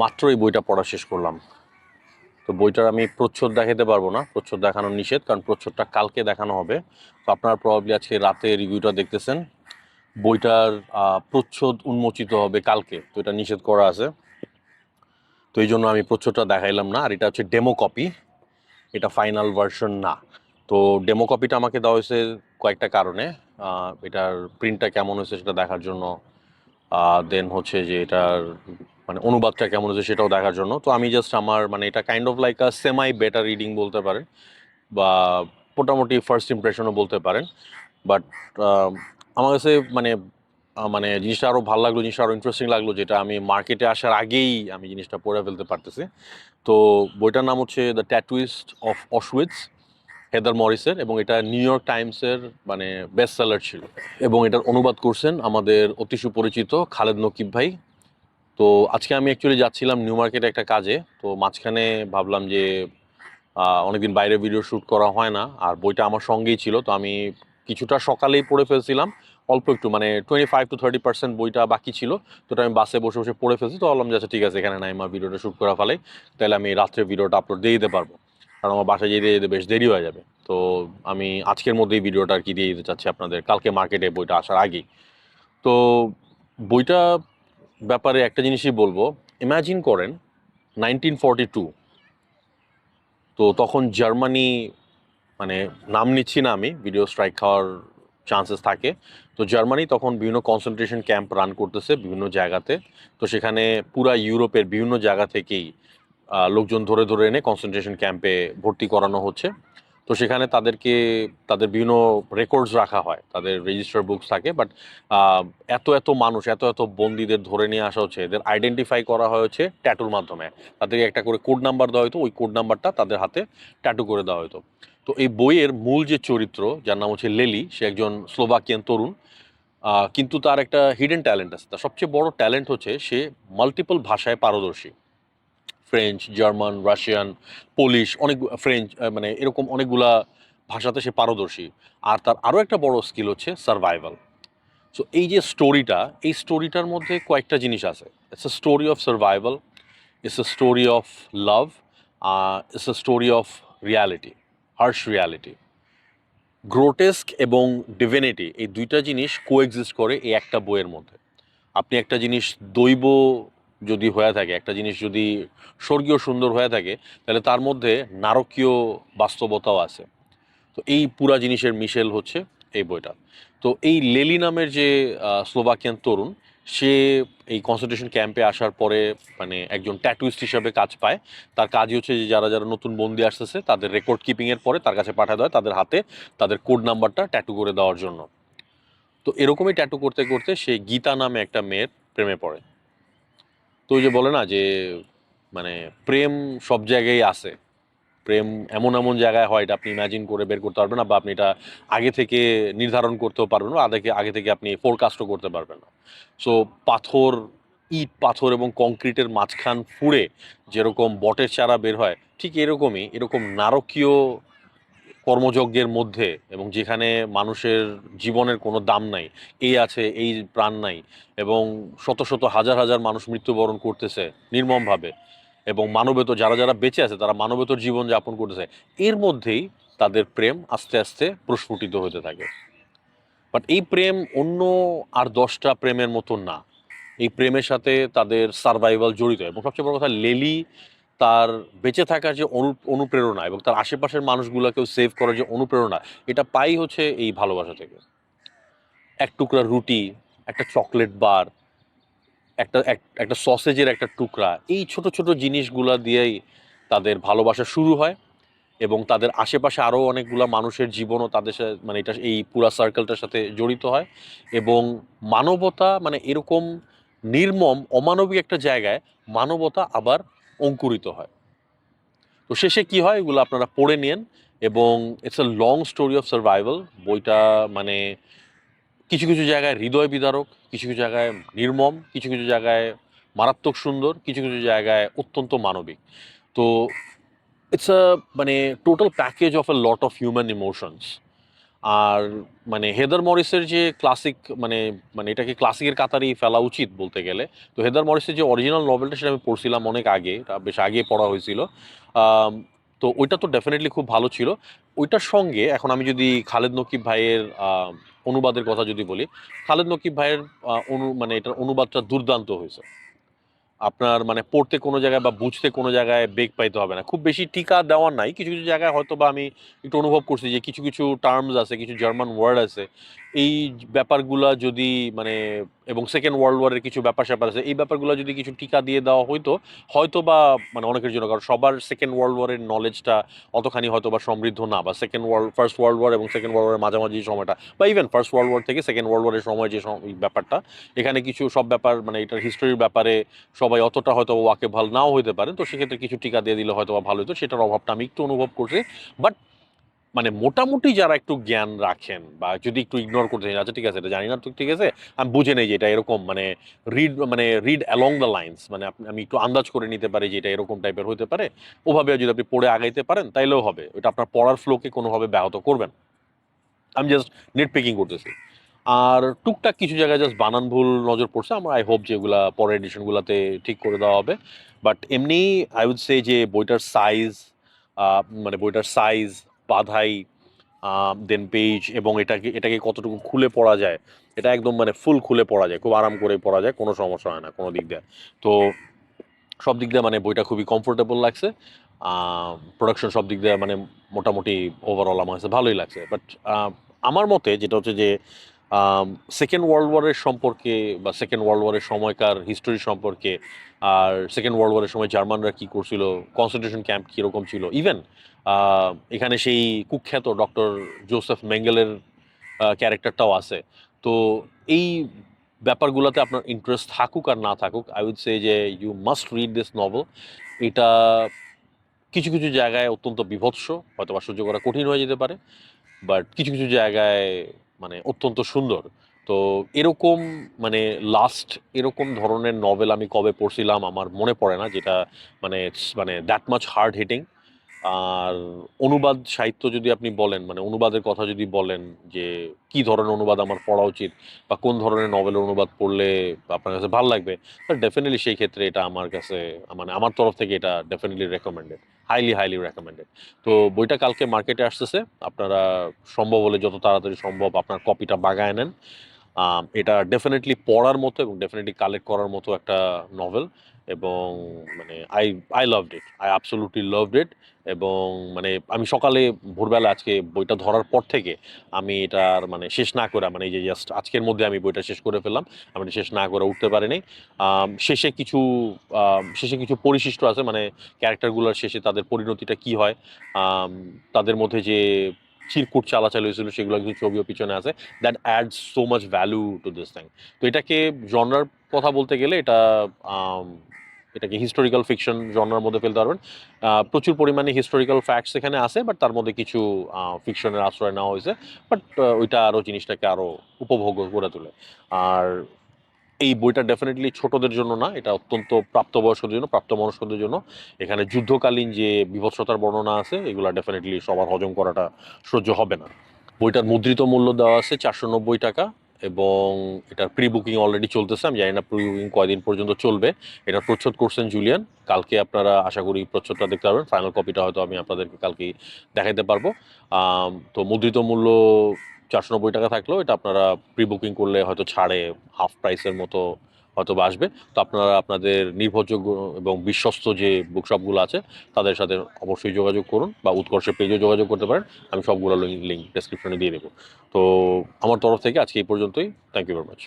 মাত্র এই বইটা পড়া শেষ করলাম। তো বইটার আমি প্রচ্ছদ দেখাতে পারব না, প্রচ্ছদ দেখানো নিষেধ, কারণ প্রচ্ছদটা কালকে দেখানো হবে। তো আপনারা প্রবাবলি আজকে রাতে রিভিউটা দেখতেছেন। বইটার প্রচ্ছদ উন্মোচিত হবে কালকে, তো এটা নিষেধ করা আছে। তো এই জন্য আমি প্রচ্ছদটা দেখাইলাম না, আর এটা হচ্ছে ডেমো কপি এটা ফাইনাল ভার্সন না। তো ডেমো কপিটা আমাকে দেওয়া হয়েছে কয়েকটা কারণে। এটার প্রিন্টটা কেমন হয়েছে সেটা দেখার জন্য দেন হচ্ছে যে এটার মানে অনুবাদটা কেমন হয়েছে সেটাও দেখার জন্য। তো আমি জাস্ট আমার মানে এটা kind of like a semi better reading বলতে পারেন বা মোটামুটি ফার্স্ট ইমপ্রেশনও বলতে পারেন। বাট আমার কাছে মানে মানে জিনিসটা আরও ভালো লাগল, জিনিসটা আরও ইন্টারেস্টিং লাগল, যেটা আমি মার্কেটে আসার আগেই আমি জিনিসটা পড়ে ফেলতে পারতেছি। তো বইটার নাম হচ্ছে দ্য ট্যাটুইস্ট অফ অশউইটস হেদার মরিসের এবং এটা নিউ ইয়র্ক টাইমসের মানে বেস্ট সেলার ছিল। এবং এটার অনুবাদ করছেন আমাদের অতি সুপরিচিত খালেদ নকিব ভাই। তো আজকে আমি অ্যাকচুয়ালি যাচ্ছিলাম নিউ মার্কেটে একটা কাজে। তো মাঝখানে ভাবলাম যে অনেকদিন বাইরে ভিডিও শ্যুট করা হয় না, আর বইটা আমার সঙ্গেই ছিল। তো আমি কিছুটা সকালেই পড়ে ফেলছিলাম। অল্প একটু মানে twenty five to thirty percent বইটা বাকি ছিল। তো আমি বাসে বসে বসে পড়ে ফেলছি। তো বললাম যে আচ্ছা ঠিক আছে, এখানে নাই, আমার ভিডিওটা শ্যুট করা ফেলাই তাহলে আমি রাত্রে ভিডিওটা আপলোড দিয়ে দিতে পারব। কারণ আমার বাসায় যেতে যেতে বেশ দেরি হয়ে যাবে। তো আমি আজকের মধ্যেই ভিডিওটা আর কি দিয়ে দিতে চাচ্ছি আপনাদের। কালকে মার্কেটে বইটা আসার আগেই। তো বইটা ব্যাপারে একটা জিনিসই বলব। ইমাজিন করেন নাইনটিন ফর্টি টু তো তখন জার্মানি মানে নাম নিচ্ছি না আমি ভিডিও স্ট্রাইক খাওয়ার চান্সেস থাকে। তো জার্মানি তখন বিভিন্ন কনসেন্ট্রেশন ক্যাম্প রান করতেছে বিভিন্ন জায়গাতে। তো সেখানে পুরা ইউরোপের বিভিন্ন জায়গা থেকেই লোকজন ধরে ধরে এনে কনসেন্ট্রেশন ক্যাম্পে ভর্তি করানো হচ্ছে। তো সেখানে তাদেরকে, তাদের বিভিন্ন রেকর্ডস রাখা হয়। তাদের রেজিস্টার বুকস থাকে বাট এত এত মানুষ, এত এত বন্দীদের ধরে নিয়ে আসা হচ্ছে, এদের আইডেন্টিফাই করা হয়েছে ট্যাটুর মাধ্যমে। তাদেরকে একটা করে কোড নাম্বার দেওয়া হতো ওই কোড নাম্বারটা তাদের হাতে ট্যাটু করে দেওয়া হতো তো এই বইয়ের মূল যে চরিত্র, যার নাম হচ্ছে লেলি সে একজন স্লোভাকিয়ান তরুণ কিন্তু তার একটা হিডেন ট্যালেন্ট আছে। তার সবচেয়ে বড় ট্যালেন্ট হচ্ছে সে মাল্টিপল ভাষায় পারদর্শী। ফ্রেঞ্চ জার্মান রাশিয়ান পোলিশ অনেক ফ্রেঞ্চ মানে এরকম অনেকগুলা ভাষাতে সে পারদর্শী। আর তার আরও একটা বড় স্কিল হচ্ছে সার্ভাইভাল সো এই যে স্টোরিটা এই স্টোরিটার মধ্যে কয়েকটা জিনিস আছে। It's a story of survival it's a story of love it's a story of reality harsh reality grotesque এবং ডিভিনিটি এই দুইটা জিনিস কোএক্সিস্ট করে এই একটা বইয়ের মধ্যে। আপনি একটা জিনিস দৈব যদি হয়ে থাকে, একটা জিনিস যদি স্বর্গীয় সুন্দর হয়ে থাকে, তাহলে তার মধ্যে নারকীয় বাস্তবতাও আছে। তো এই পুরা জিনিসের মিশেল হচ্ছে এই বইটা। তো এই লেলি নামের যে স্লোভাকিয়ান তরুণ, সে এই কনসেন্ট্রেশন ক্যাম্পে আসার পরে মানে একজন ট্যাটুইস্ট হিসাবে কাজ পায়। তার কাজই হচ্ছে যে, যারা যারা নতুন বন্দি আসতেছে, তাদের রেকর্ড কিপিংয়ের পরে তার কাছে পাঠাতে হয় তাদের হাতে তাদের কোড নাম্বারটা ট্যাটু করে দেওয়ার জন্য। তো এরকমই ট্যাটু করতে করতে সে গীতা নামে একটা মেয়ের প্রেমে পড়ে। তো ওই যে বলে না যে মানে প্রেম সব জায়গায় আসে প্রেম এমন এমন জায়গায় হয় এটা আপনি ইমাজিন করে বের করতে পারবেন না বা আপনি এটা আগে থেকে নির্ধারণ করতেও পারবেন না, আগে আগে থেকে আপনি ফোরকাস্টও করতে পারবেন না। সো পাথর, ইট, পাথর এবং কংক্রিটের মাঝখান ফুঁড়ে যেরকম বটের চারা বের হয়, ঠিক এরকমই, এরকম নারকীয় কর্মযজ্ঞের মধ্যে এবং যেখানে মানুষের জীবনের কোনো দাম নাই এই আছে, এই প্রাণ নাই এবং শত শত হাজার হাজার মানুষ মৃত্যুবরণ করতেছে নির্মমভাবে এবং মানবেতর, যারা যারা বেঁচে আছে তারা মানবেতর জীবন যাপন করতেছে, এর মধ্যেই তাদের প্রেম আস্তে আস্তে প্রস্ফুটিত হতে থাকে। বাট এই প্রেম অন্য আর দশটা প্রেমের মতো না। এই প্রেমের সাথে তাদের সার্ভাইভাল জড়িত এবং সবচেয়ে বড় কথা লেলি তার বেঁচে থাকার যে অনু, অনুপ্রেরণা এবং তার আশেপাশের মানুষগুলোকেও সেভ করার যে অনুপ্রেরণা, এটা পাই হচ্ছে এই ভালোবাসা থেকে। এক টুকরা রুটি, একটা চকলেট বার একটা, এক- একটা সসেজের একটা টুকরা, এই ছোট ছোট জিনিসগুলা দিয়েই তাদের ভালোবাসা শুরু হয় এবং তাদের আশেপাশে আরও অনেকগুলা মানুষের জীবনও তাদের সাথে মানে এটা এই পুরা সার্কেলটার সাথে জড়িত হয় এবং মানবতা মানে এরকম নির্মম, অমানবিক একটা জায়গায় মানবতা আবার অঙ্কুরিত হয়। তো শেষে কি হয়? এগুলো আপনারা পড়ে নিন এবং it's a long story of survival বইটা মানে কিছু কিছু জায়গায় হৃদয় বিদারক, কিছু কিছু জায়গায় নির্মম, কিছু কিছু জায়গায় মারাত্মক সুন্দর, কিছু কিছু জায়গায় অত্যন্ত মানবিক। তো ইটস আ মানে total package of a lot of human emotions আর মানে হেদার মরিসের যে ক্লাসিক মানে মানে এটাকে ক্লাসিকের কাতারই ফেলা উচিত বলতে গেলে। তো হেদার মরিসের যে অরিজিনাল নভেলটা সেটা আমি পড়ছিলাম অনেক আগে বেশ আগে পড়া হয়েছিল। তো ওইটা তো ডেফিনেটলি খুব ভালো ছিল। ওইটার সঙ্গে এখন আমি যদি খালেদ নকিব ভাইয়ের অনুবাদের কথা যদি বলি, খালেদ নকিব ভাইয়ের অনু মানে এটার অনুবাদটা দুর্দান্ত হয়েছে। আপনার মানে পড়তে কোনো জায়গায় বা বুঝতে কোনো জায়গায় বেগ পাইতে হবে না। খুব বেশি টিকা দেওয়ার নাই। কিছু কিছু জায়গায় হয়তো বা আমি একটু অনুভব করছি যে কিছু কিছু টার্মস আছে, কিছু জার্মান ওয়ার্ড আছে এই ব্যাপারগুলা যদি মানে এবং সেকেন্ড ওয়ার্ল্ড ওয়ারের কিছু ব্যাপার স্যাপার আছে, এই ব্যাপারগুলো যদি কিছু টিকা দিয়ে দেওয়া হইতো হয়তো বা মানে অনেকের জন্য, কারণ সবার সেকেন্ড ওয়ার্ল্ড ওয়ারের নলেজটা অতখানি হয়তো বা সমৃদ্ধ না, বা second world first world war এবং সেকেন্ড ওয়ার্ল্ড ওয়ারের মাঝামাঝি সময়টা, বা ইভেন ফার্স্ট ওয়ার্ল্ড ওয়ার থেকে সেকেন্ড ওয়ার্ল্ড ওয়ারের সময় যে ব্যাপারটা, এখানে কিছু সব ব্যাপার মানে এটার হিস্টোরির ব্যাপারে সবাই অতটা হয়তো ওয়াকে ভালো নাও হতে পারেন তো সেক্ষেত্রে কিছু টিকা দিয়ে দিলে হয়তো বা ভালো হতো সেটার অভাবটা আমি একটু অনুভব করছি বাট মানে মোটামুটি যারা একটু জ্ঞান রাখেন বা যদি একটু ইগনোর করতে চান আচ্ছা ঠিক আছে, এটা জানি না, তো ঠিক আছে, আমি বুঝে নেই যে এটা এরকম মানে রিড মানে রিড অ্যালং দ্য লাইন্স মানে আমি একটু আন্দাজ করে নিতে পারি যে এটা এরকম টাইপের হতে পারে। ওভাবে যদি আপনি পড়ে আগাইতে পারেন, তাইলেও হবে। এটা আপনার পড়ার ফ্লোকে কোনোভাবে ব্যাহত করবেন আমি জাস্ট নেট পেকিং করতেছি। আর টুকটাক কিছু জায়গায় জাস্ট বানান ভুল নজর পড়ছে, আমরা আই হোপ যেগুলা পরের এডিশনগুলোতে ঠিক করে দেওয়া হবে। বাট এমনি আই উড সে যে বইটার সাইজ মানে বইটার সাইজ বাধাই দেন পেজ এবং এটাকে এটাকে কতটুকু খুলে পড়া যায়, এটা একদম মানে ফুল খুলে পড়া যায়, খুব আরাম করে পড়া যায়, কোনো সমস্যা হয় না, কোনো দিক দিয়ে। তো সব দিক দিয়ে মানে বইটা খুবই কমফোর্টেবল লাগছে প্রোডাকশন সব দিক দিয়ে মানে মোটামুটি ওভারঅল আমার কাছে ভালোই লাগছে। বাট আমার মতে যেটা হচ্ছে যে সেকেন্ড ওয়ার্ল্ড ওয়ারের সম্পর্কে বা সেকেন্ড ওয়ার্ল্ড ওয়ারের সময়কার হিস্টোরি সম্পর্কে আর সেকেন্ড ওয়ার্ল্ড ওয়ারের সময় জার্মানরা কী করছিল কনসেন্ট্রেশন ক্যাম্প কীরকম ছিল? ইভেন এখানে সেই কুখ্যাত ডক্টর জোসেফ মেঙ্গেলের ক্যারেক্টারটাও আছে। তো এই ব্যাপারগুলোতে আপনার ইন্টারেস্ট থাকুক আর না থাকুক আই উড সে যে you must read this novel এটা কিছু কিছু জায়গায় অত্যন্ত বিভৎস হয়তো বা সহ্য করা কঠিন হয়ে যেতে পারে বাট কিছু কিছু জায়গায় মানে অত্যন্ত সুন্দর। তো এরকম মানে লাস্ট এরকম ধরনের নভেল আমি কবে পড়ছিলাম আমার মনে পড়ে না, যেটা মানে মানে দ্যাট মাচ হার্ড হিটিং আর অনুবাদ সাহিত্য যদি আপনি বলেন মানে অনুবাদের কথা যদি বলেন যে কি ধরনের অনুবাদ আমার পড়া উচিত বা কোন ধরনের নভেলের অনুবাদ পড়লে আপনার কাছে ভালো লাগবে ডেফিনেটলি সেই ক্ষেত্রে এটা আমার কাছে মানে আমার তরফ থেকে এটা definitely recommended highly highly recommended তো বইটা কালকে মার্কেটে আসতেছে, আপনারা সম্ভব হলে যত তাড়াতাড়ি সম্ভব আপনার কপিটা বাগায় নেন। এটা ডেফিনেটলি পড়ার মতো এবং ডেফিনেটলি কালেক্ট করার মতো একটা নভেল এবং মানে I I loved it I absolutely loved it এবং মানে আমি সকালে, ভোরবেলা আজকে বইটা ধরার পর থেকে আমি এটার মানে শেষ না করে মানে এই যে জাস্ট আজকের মধ্যে আমি বইটা শেষ করে ফেললাম, আমি শেষ না করে উঠতে পারিনি। শেষে কিছু শেষে কিছু পরিশিষ্ট আছে মানে ক্যারেক্টারগুলোর শেষে তাদের পরিণতিটা কি হয় তাদের মধ্যে যে চিরকুট চালাচালি হয়েছিল, সেগুলো কিছু ছবিও পিছনে আছে that adds so much value to this thing তো এটাকে জনরার কথা বলতে গেলে এটা এটাকে হিস্টোরিক্যাল ফিকশন জনরার মধ্যে ফেলতে পারবেন। প্রচুর পরিমাণে হিস্টোরিক্যাল ফ্যাক্টস এখানে আছে বাট তার মধ্যে কিছু ফিকশনের আশ্রয় নেওয়া হয়েছে বাট ওইটা আরও জিনিসটাকে আরও উপভোগ্য করে তোলে। আর এই বইটা ডেফিনেটলি ছোটদের জন্য না, এটা অত্যন্ত প্রাপ্তবয়স্কদের জন্য প্রাপ্তবয়স্কদের জন্য। এখানে যুদ্ধকালীন যে বিভৎসতার বর্ণনা আছে, এগুলো ডেফিনেটলি সবার হজম করাটা সহ্য হবে না। বইটার মুদ্রিত মূল্য দেওয়া আছে চারশো নব্বই টাকা এবং এটার প্রি বুকিং অলরেডি চলতেছে। আমি জানি না প্রি বুকিং কয়দিন পর্যন্ত চলবে। এটা প্রচ্ছদ করছেন জুলিয়ান। কালকে আপনারা আশা করি প্রচ্ছদটা দেখতে পারবেন। ফাইনাল কপিটা হয়তো আমি আপনাদেরকে কালকে দেখাতে পারব। তো মুদ্রিত মূল্য চারশো নব্বই টাকা থাকলেও এটা আপনারা প্রি বুকিং করলে হয়তো ছাড়ে হাফ প্রাইসের মতো হয়তো আসবে। তো আপনারা আপনাদের নির্ভরযোগ্য এবং বিশ্বস্ত যে বুকশপগুলো আছে, তাদের সাথে অবশ্যই যোগাযোগ করুন বা উৎকর্ষের পেজেও যোগাযোগ করতে পারেন। আমি সবগুলো লিঙ্ক ডেসক্রিপশনে দিয়ে দেবো। তো আমার তরফ থেকে আজকে এই পর্যন্তই। Thank you very much